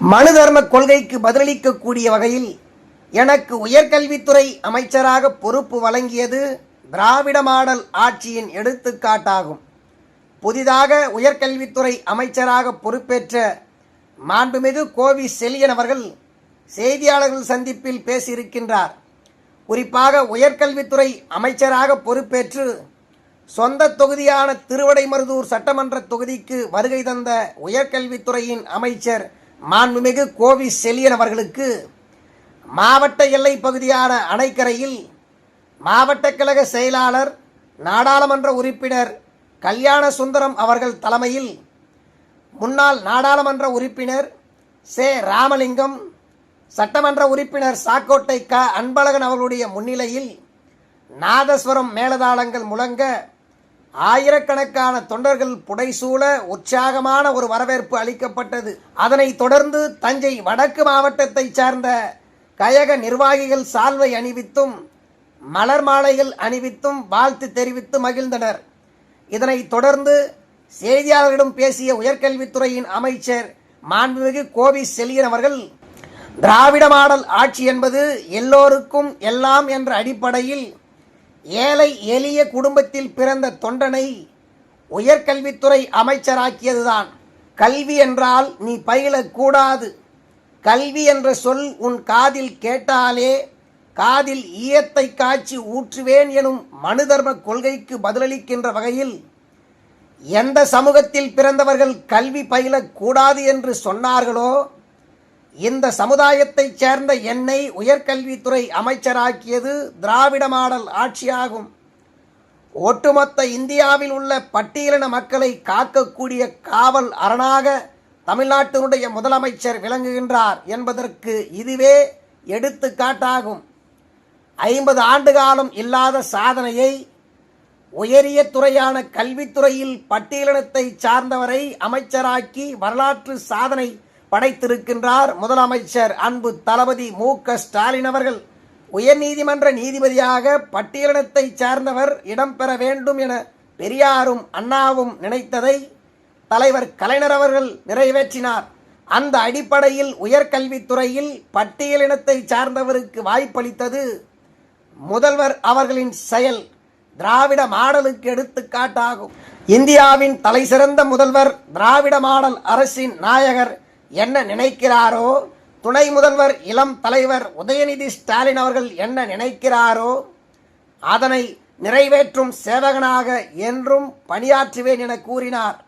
மனு தர்ம கொள்கைக்கு பதிலளிக்கக்கூடிய வகையில் எனக்கு உயர்கல்வித்துறை அமைச்சராக பொறுப்பு வழங்கியது திராவிட மாடல் ஆட்சியின் எடுத்துக்காட்டாகும். புதிதாக உயர்கல்வித்துறை அமைச்சராக பொறுப்பேற்ற மாண்புமிகு கோவி செலியன் அவர்கள் செய்தியாளர்கள் சந்திப்பில் பேசியிருக்கின்றார். குறிப்பாக உயர்கல்வித்துறை அமைச்சராக பொறுப்பேற்று சொந்த தொகுதியான திருவடைமருதூர் சட்டமன்ற தொகுதிக்கு வருகை தந்த உயர்கல்வித்துறையின் அமைச்சர் மாண்புமிகு கோவி செலியன் அவர்களுக்கு மாவட்ட எல்லை பகுதியான அணைக்கரையில் மாவட்ட கழக செயலாளர் நாடாளுமன்ற உறுப்பினர் கல்யாண சுந்தரம் அவர்கள் தலைமையில் முன்னாள் நாடாளுமன்ற உறுப்பினர் சே. ராமலிங்கம் சட்டமன்ற உறுப்பினர் சாக்கோட்டை க. அன்பழகன் அவர்களுடைய முன்னிலையில் நாதஸ்வரம் மேலதாளங்கள் முழங்க ஆயிரக்கணக்கான தொண்டர்கள் புடைசூழ உற்சாகமான ஒரு வரவேற்பு அளிக்கப்பட்டது. அதனைத் தொடர்ந்து தஞ்சை வடக்கு மாவட்டத்தைச் சார்ந்த கயக நிர்வாகிகள் சால்வை அணிவித்தும் மலர் மாலைகள் அணிவித்தும் வாழ்த்து தெரிவித்து மகிழ்ந்தனர். இதனைத் தொடர்ந்து செய்தியாளர்களிடம் பேசிய உயர்கல்வித்துறையின் அமைச்சர் மாண்புமிகு கோவி செல்கிறவர்கள் அவர்கள் திராவிட மாடல் ஆட்சி என்பது எல்லோருக்கும் எல்லாம் என்ற அடிப்படையில் ஏழை எளிய குடும்பத்தில் பிறந்த தொண்டனை உயர்கல்வித்துறை அமைச்சராக்கியதுதான். கல்வி என்றால் நீ பயிலக்கூடாது. கல்வி என்ற சொல் உன் காதில் கேட்டாலே காதில் ஈயத்தை காய்ச்சி ஊற்றுவேன் எனும் மனுதர்ம கொள்கைக்கு பதிலளிக்கின்ற வகையில் எந்த சமூகத்தில் பிறந்தவர்கள் கல்வி பயிலக்கூடாது என்று சொன்னார்களோ இந்த சமுதாயத்தைச் சேர்ந்த என்னை உயர்கல்வித்துறை அமைச்சராக்கியது திராவிட மாடல் ஆட்சியாகும். ஒட்டுமொத்த இந்தியாவில் உள்ள பட்டியலின மக்களை காக்கக்கூடிய காவல் அரணாக தமிழ்நாட்டினுடைய முதலமைச்சர் விளங்குகின்றார் என்பதற்கு இதுவே எடுத்துக்காட்டாகும். ஐம்பது ஆண்டு காலம் இல்லாத சாதனையை உயரிய துறையான கல்வித்துறையில் பட்டியலினத்தை சார்ந்தவரை அமைச்சராக்கி வரலாற்று சாதனை படைத்திருக்கின்றார் முதலமைச்சர் அன்பு தளபதி மு க ஸ்டாலின் அவர்கள். உயர்நீதிமன்ற நீதிபதியாக பட்டியலினத்தை சார்ந்தவர் இடம்பெற வேண்டும் என பெரியாரும் அண்ணாவும் நினைத்ததை தலைவர் கலைஞர் அவர்கள் நிறைவேற்றினார். அந்த அடிப்படையில் உயர்கல்வித்துறையில் பட்டியலினத்தை சார்ந்தவருக்கு வாய்ப்பளித்தது முதல்வர் அவர்களின் செயல். திராவிட மாடலுக்கு எடுத்துக்காட்டாகும். இந்தியாவின் தலைசிறந்த முதல்வர் திராவிட மாடல் அரசின் நாயகர் என்ன நினைக்கிறாரோ? துணை முதல்வர் இளம் தலைவர் உதயநிதி ஸ்டாலின் அவர்கள் என்ன நினைக்கிறாரோ? அதனை நிறைவேற்றும் சேவகனாக என்றும் பணியாற்றுவேன் என கூறினார்.